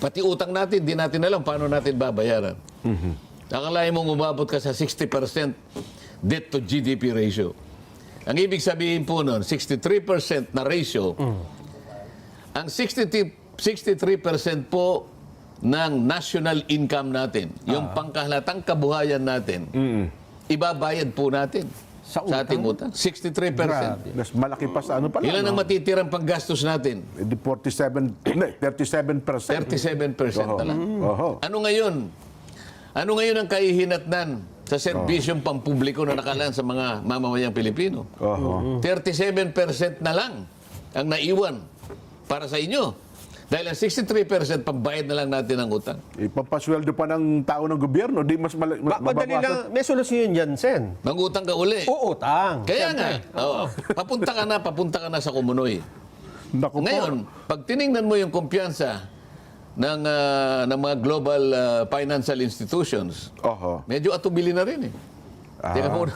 Pati utang natin, di natin alam paano natin babayaran. Akalain mong umabot ka sa 60% debt to GDP ratio. Ang ibig sabihin po nun, 63% na ratio, ang 63, 63% po ng national income natin, yung pangkahalatang kabuhayan natin, ibabayad po natin Sa sa ating utang. 63%. Grabe. Mas malaki pa sa ano pala. Ilan ang no? matitirang panggastos natin? Eh, di 47, hindi, 37 percent. 37% na lang. Oho. Ano ngayon? Ano ngayon ang kahihinatnan sa serbisyong pampubliko na nakalaan sa mga mamamayang Pilipino? Oho. 37% na lang ang naiwan para sa inyo. Dahil ang 63% pambayad na lang natin ng utang. Ipapasweldo pa ng tao ng gobyerno, di mas, mas Ma- madali mababawasan. lang, may solusyon yan, Sen. Mangutang ka uli. Uutang. Kaya nga, oo, papunta ka na, papunta ka na sa kumunoy. Naku po. Ngayon, pag tiningnan mo yung kumpiyansa ng, ah, ng mga global ah, financial institutions, Oho. medyo atubili na rin eh. Teka muna.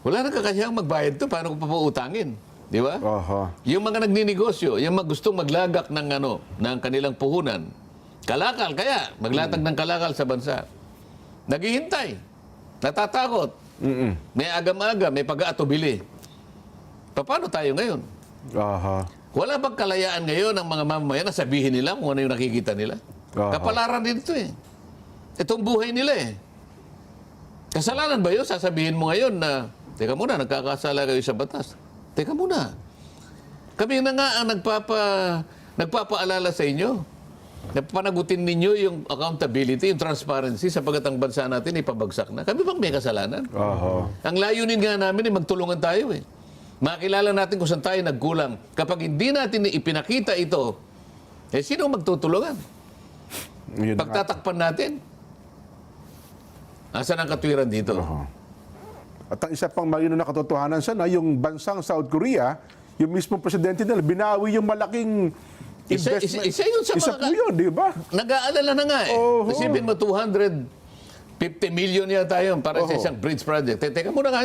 Wala na kakasiyang magbayad to, paano ko pa po utangin? Di ba? Oho. Yung mga nagninegosyo, yung mga gustong maglagak ng ano, ng kanilang puhunan, kalakal kaya, maglatag ng kalakal sa bansa. Naghihintay. Natatakot. May agam-aga, may pag-aatubili. Paano tayo ngayon? Oho. Wala bang kalayaan ngayon ng mga mamamayan na sabihin nila kung ano yung nakikita nila? Aha. Kapalaran din ito eh. Itong buhay nila eh. Kasalanan ba yun? Sasabihin mo ngayon na, teka muna, nagkakasala kayo sa batas. Teka muna. Kami na nga ang nagpapa, nagpapaalala sa inyo. Napanagutin ninyo yung accountability, yung transparency sapagat ang bansa natin ipabagsak na. Kami bang may kasalanan? Oho. Ang layunin nga namin ay magtulungan tayo eh. Makilala natin kung saan tayo nagkulang. Kapag hindi natin ipinakita ito, eh sino magtutulungan? Yun. Pagtatakpan natin. Asan ang katwiran dito? Oho. At ang isa pang malino na katotohanan sana, yung bansang South Korea, yung mismo presidente nila, binawi yung malaking Isa- investment. isa- isa yun sa Isa mga- po yun, di ba? Nag-aalala na nga eh. Oho. Isipin mo 250 million yata yun para sa Oho. isang bridge project. Eh, teka muna nga,